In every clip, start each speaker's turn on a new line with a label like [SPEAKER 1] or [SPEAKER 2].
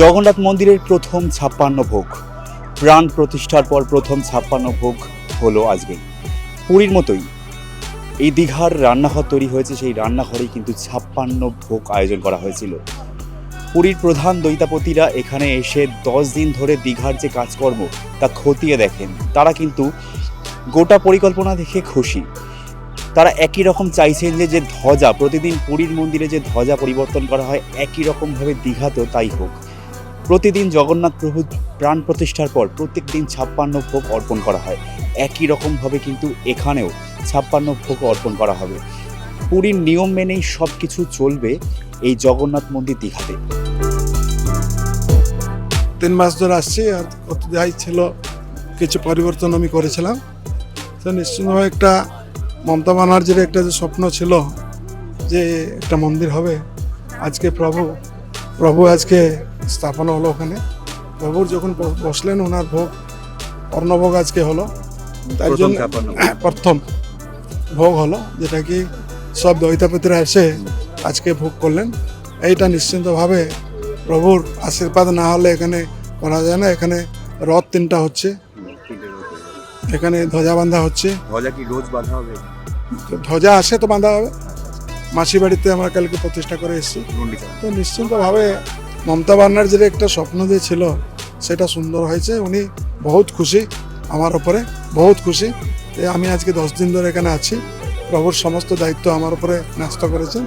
[SPEAKER 1] জগন্নাথ মন্দিরের প্রথম ছাপ্পান্ন ভোগ। প্রাণ প্রতিষ্ঠার পর প্রথম ছাপ্পান্ন ভোগ হলো আজকে পুরীর মতোই এই দীঘার রান্নাঘর তৈরি হয়েছে, সেই রান্নাঘরেই কিন্তু ছাপ্পান্ন ভোগ আয়োজন করা হয়েছিল। পুরীর প্রধান দৈতাপতিরা এখানে এসে দশ দিন ধরে দীঘার যে কাজকর্ম, তা খতিয়ে দেখেন। তারা কিন্তু গোটা পরিকল্পনা দেখে খুশি। তারা একই রকম চাইছেন যে যে ধ্বজা, প্রতিদিন পুরীর মন্দিরে যে ধ্বজা পরিবর্তন করা হয়, একই রকমভাবে দীঘাতেও তাই হোক। প্রতিদিন জগন্নাথ প্রভু প্রাণ প্রতিষ্ঠার পর প্রত্যেক দিন ছাপ্পান্ন ভোগ অর্পণ করা হয়। একই রকমভাবে কিন্তু এখানেও ছাপ্পান্ন ভোগ অর্পণ করা হবে। পুরীর নিয়ম মেনেই সব কিছু চলবে এই জগন্নাথ মন্দির দীঘাতে।
[SPEAKER 2] তিন মাস ধরে আসছি আর কত যাই ছিল, কিছু পরিবর্তন আমি করেছিলাম। তো নিশ্চিতভাবে একটা মমতা ব্যানার্জির একটা যে স্বপ্ন ছিল যে একটা মন্দির হবে, আজকে প্রভু প্রভু আজকে স্থাপনা হলো ওখানে। প্রভুর যখন বসলেন ওনার ভোগ অর্ণভোগ আজকে হলো। তার জন্য প্রথম ভোগ হলো যেটা কি সব দৈতাপতিরা এসে আজকে ভোগ করলেন। এইটা নিশ্চিন্তভাবে প্রভুর আশীর্বাদ না হলে এখানে করা যায় না। এখানে রথ তিনটা হচ্ছে এখানে ধ্বজা বাঁধা হচ্ছে।
[SPEAKER 1] ধ্বজা কি রোজ বাঁধা হবে?
[SPEAKER 2] ধ্বজা আসে তো বাঁধা হবে। মাসি বাড়িতে আমরা কালকে প্রতিষ্ঠা করে এসেছি। তো নিশ্চিন্তভাবে মমতা ব্যানার্জির একটা স্বপ্ন যে ছিল সেটা সুন্দর হয়েছে। উনি বহুত খুশি আমার ওপরে বহুত খুশি। যে আমি আজকে দশ দিন ধরে এখানে আছি। প্রভুর সমস্ত দায়িত্ব আমার উপরে ন্যস্ত করেছেন।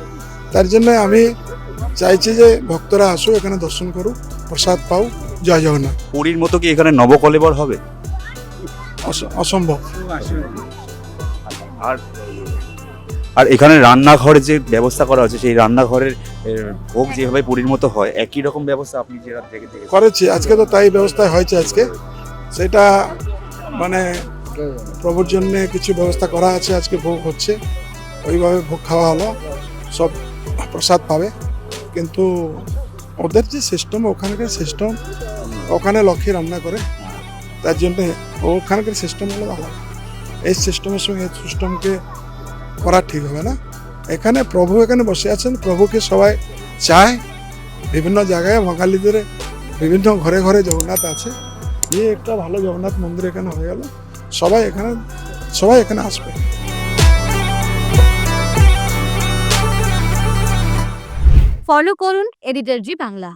[SPEAKER 2] তার জন্য আমি চাইছি যে ভক্তরা আসুক এখানে দর্শন করুক প্রসাদ পাও। জয় জগন্নাথ।
[SPEAKER 1] পুরীর মতো কি এখানে নবকলেবর হবে?
[SPEAKER 2] অস- অসম্ভব।
[SPEAKER 1] আর আর এখানে রান্নাঘর যে ব্যবস্থা করা হয়েছে সেই রান্নাঘরের ভোগ যেভাবে পুরীর মতো হয়, একই রকম ব্যবস্থা আপনি যেটা দেখে
[SPEAKER 2] করেছি, আজকে তো তাই ব্যবস্থা হয়েছে আজকে। সেটা মানে প্রভুর জন্য কিছু ব্যবস্থা করা আছে, আজকে ভোগ হচ্ছে। ওইভাবে ভোগ খাওয়া হলো, সব প্রসাদ পাবে। কিন্তু ওদের যে সিস্টেম ওখানকার সিস্টেম ওখানে লক্ষ্মী রান্না করে। তার জন্যে ওখানকার সিস্টেম হলো ভালো। এই সিস্টেমের সঙ্গে এই সিস্টেমকে করা ঠিক হবে না। এখানে প্রভু এখানে বসে আছেন। প্রভুকে সবাই চায়। বিভিন্ন জায়গায় বাঙালিদের বিভিন্ন ঘরে ঘরে জগন্নাথ আছে। এই একটা ভালো জগন্নাথ মন্দির এখানে হয়ে গেল। সবাই এখানে সবাই এখানে আসবে।
[SPEAKER 3] ফলো করুন এডিটর জি বাংলা